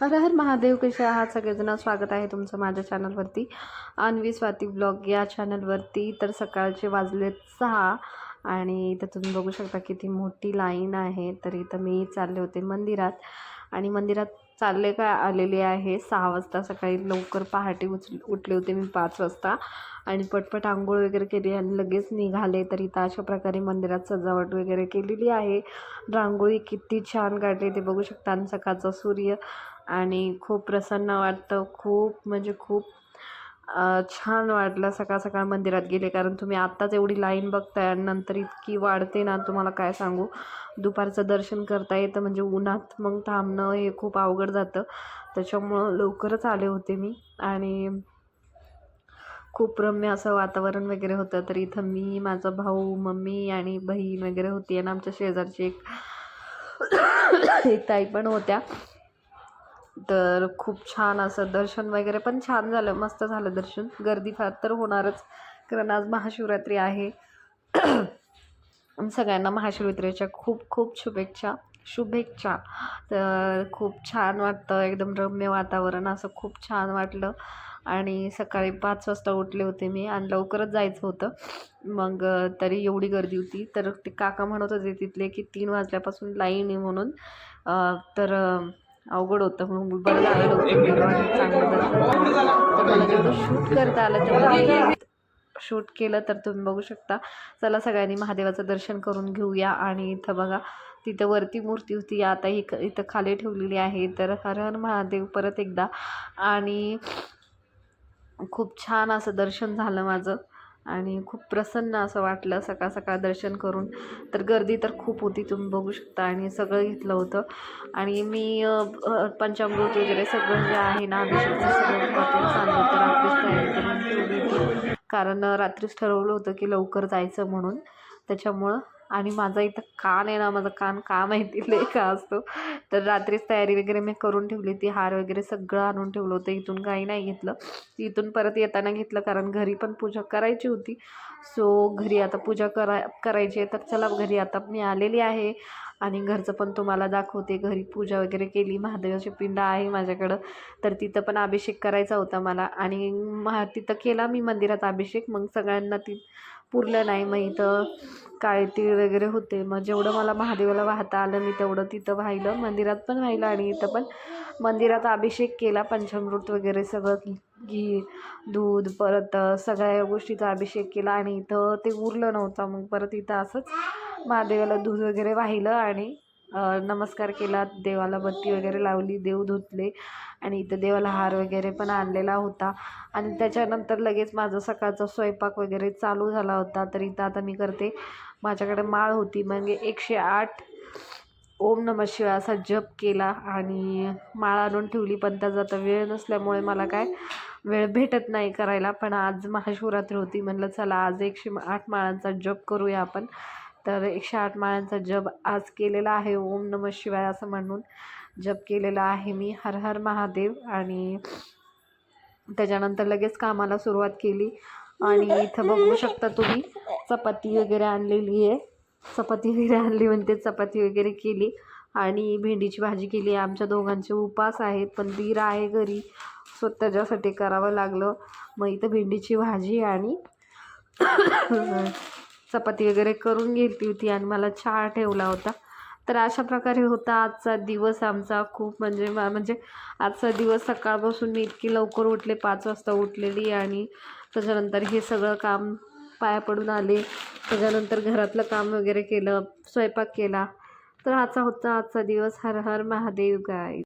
हर हर महादेव कसे आहात? सगळेजण स्वागत आहे तुमचं माझ्या चॅनलवरती. अन्वी स्वाती ब्लॉग या चॅनलवरती. तर सकाळचे वाजलेत सहा आणि इथं तुम्ही बघू शकता किती मोठी लाईन आहे. तर इथं मी चालले होते मंदिरात आणि मंदिरात चालले का आलेले आहे सहा वाजता. सकाळी लवकर पहाटे उच उठले होते मी पाच वाजता आणि पटपट आंघोळ वगैरे केली आणि लगेच निघाले. तर इथं अशा प्रकारे मंदिरात सजावट वगैरे केलेली आहे. रांगोळी किती छान काढली ते बघू शकता. आणि सकाळचा सूर्य आणि खूप प्रसन्न वाटतं. खूप म्हणजे खूप छान वाटलं सकाळ सकाळ मंदिरात गेले. कारण तुम्ही आत्ताच एवढी लाईन बघताय आणि नंतर इतकी वाढते ना तुम्हाला काय सांगू? दुपारचं दर्शन करता येतं म्हणजे उन्हात मग थांबणं हे खूप अवघड जातं. त्याच्यामुळं लवकरच आले होते मी. आणि खूप रम्य असं वातावरण वगैरे होतं. तर इथं मी माझा भाऊ मम्मी आणि बहीण वगैरे होती. आणि आमच्या शेजारची एक एक ताई पण होत्या. तर खूप छान असं दर्शन वगैरे पण छान झालं मस्त झालं दर्शन. गर्दी फार तर होणारच कारण आज महाशिवरात्री आहे. सगळ्यांना महाशिवरात्रीच्या खूप खूप शुभेच्छा शुभेच्छा. तर खूप छान वाटतं एकदम रम्य वातावरण असं खूप छान वाटलं. आणि सकाळी पाच वाजता उठले होते मी आणि लवकरच जायचं होतं. मग तरी एवढी गर्दी होती. तर ते काका म्हणत होते तिथले की तीन वाजल्यापासून लाईन आहे म्हणून. तर अवघड होतं मग बरं झालं. तर शूट करता आलं तेवढं शूट केलं तर तुम्ही बघू शकता. चला सगळ्यांनी महादेवाचं दर्शन करून घेऊया. आणि इथं बघा तिथं वरती मूर्ती होती. आता ही इथं खाली ठेवलेली आहे. तर हर हर महादेव परत एकदा. आणि खूप छान असं दर्शन झालं माझं. आणि खूप प्रसन्न असं वाटलं सकाळ सकाळ दर्शन करून. तर गर्दी तर खूप होती तुम्ही बघू शकता. आणि सगळं घेतलं होतं. आणि मी पंचामृत वगैरे सगळं जे आहे ना अभिषेकचं सगळं रात्रीच तयारी करून ठेवली होती. कारण रात्रीच ठरवलं होतं की लवकर जायचं म्हणून. त्याच्यामुळं आणि माझा इथं कान आहे ना माझा कान का माहिती लय का असतो. तर रात्रीच तयारी वगैरे मी करून ठेवली ती हार वगैरे सगळं आणून ठेवलं होतं इथून काही नाही घेतलं. इथून परत येताना घेतलं कारण घरी पण पूजा करायची होती. सो घरी आता पूजा करा करायची आहे तर चला घरी आता मी आलेली आहे. आणि घरचं पण तुम्हाला दाखवते घरी पूजा वगैरे केली महादेवाची पिंड आहे माझ्याकडं. तर तिथं पण अभिषेक करायचा होता मला. आणि महा तिथं केला मी मंदिरात अभिषेक मग सगळ्यांना ती पुरलं नाही. मग इथं काळे तीळ वगैरे होते. मग जेवढं मला महादेवाला वाहता आलं मी तेवढं तिथं वाहिलं. मंदिरात पण वाहिलं आणि इथं पण मंदिरात अभिषेक केला पंचामृत वगैरे सगळं घी दूध परत सगळ्या गोष्टीचा अभिषेक केला आणि इथं ते उरलं नव्हतं. मग परत इथं असंच महादेवाला दूध वगैरे वाहिलं आणि नमस्कार केला देवाला बत्ती वगैरे लावली देव धुतले आणि इथं देवाला हार वगैरे पण आणलेला होता. आणि त्याच्यानंतर लगेच माझा सकाळचा स्वयंपाक वगैरे चालू झाला होता. तर इथं आता मी करते. माझ्याकडे माळ होती. म्हणजे एकशे आठ ओम नम शिवाय असा जप केला आणि माळ आणून ठेवली. पण त्याचा आता वेळ नसल्यामुळे मला काय वेळ भेटत नाही करायला. पण आज महाशिवरात्री होती. म्हणलं चला आज एकशे आठ माळांचा जप करूया आपण. तर एकशे आठ माळांचा जप आज केलेला आहे. ओम नम शिवाय असं म्हणून जप केलेला आहे मी. हर हर महादेव. आणि त्याच्यानंतर लगेच कामाला सुरुवात केली. आणि इथं बघू शकता तुम्ही चपाती वगैरे आणलेली आहे. चपाती वगैरे आणली म्हणते चपाती वगैरे केली. आणि भेंडीची भाजी केली. आमच्या दोघांचे उपास आहेत पण दीर आहे घरी. सो त्याच्यासाठी करावं लागलं. मग इथं भेंडीची भाजी आणि चपाती वगैरे करून घेतली होती आणि मला चहा ठेवला होता. तर अशा प्रकारे होता आजचा दिवस आमचा खूप म्हणजे मा- म्हणजे आजचा दिवस सकाळपासून मी इतकी लवकर उठले पाच वाजता उठलेली आणि त्याच्यानंतर हे सगळं काम पाया पडून आले. त्याच्यानंतर घरातलं काम वगैरे केलं स्वयंपाक केला. तर आजचा होता आजचा दिवस. हर हर महादेव गाय.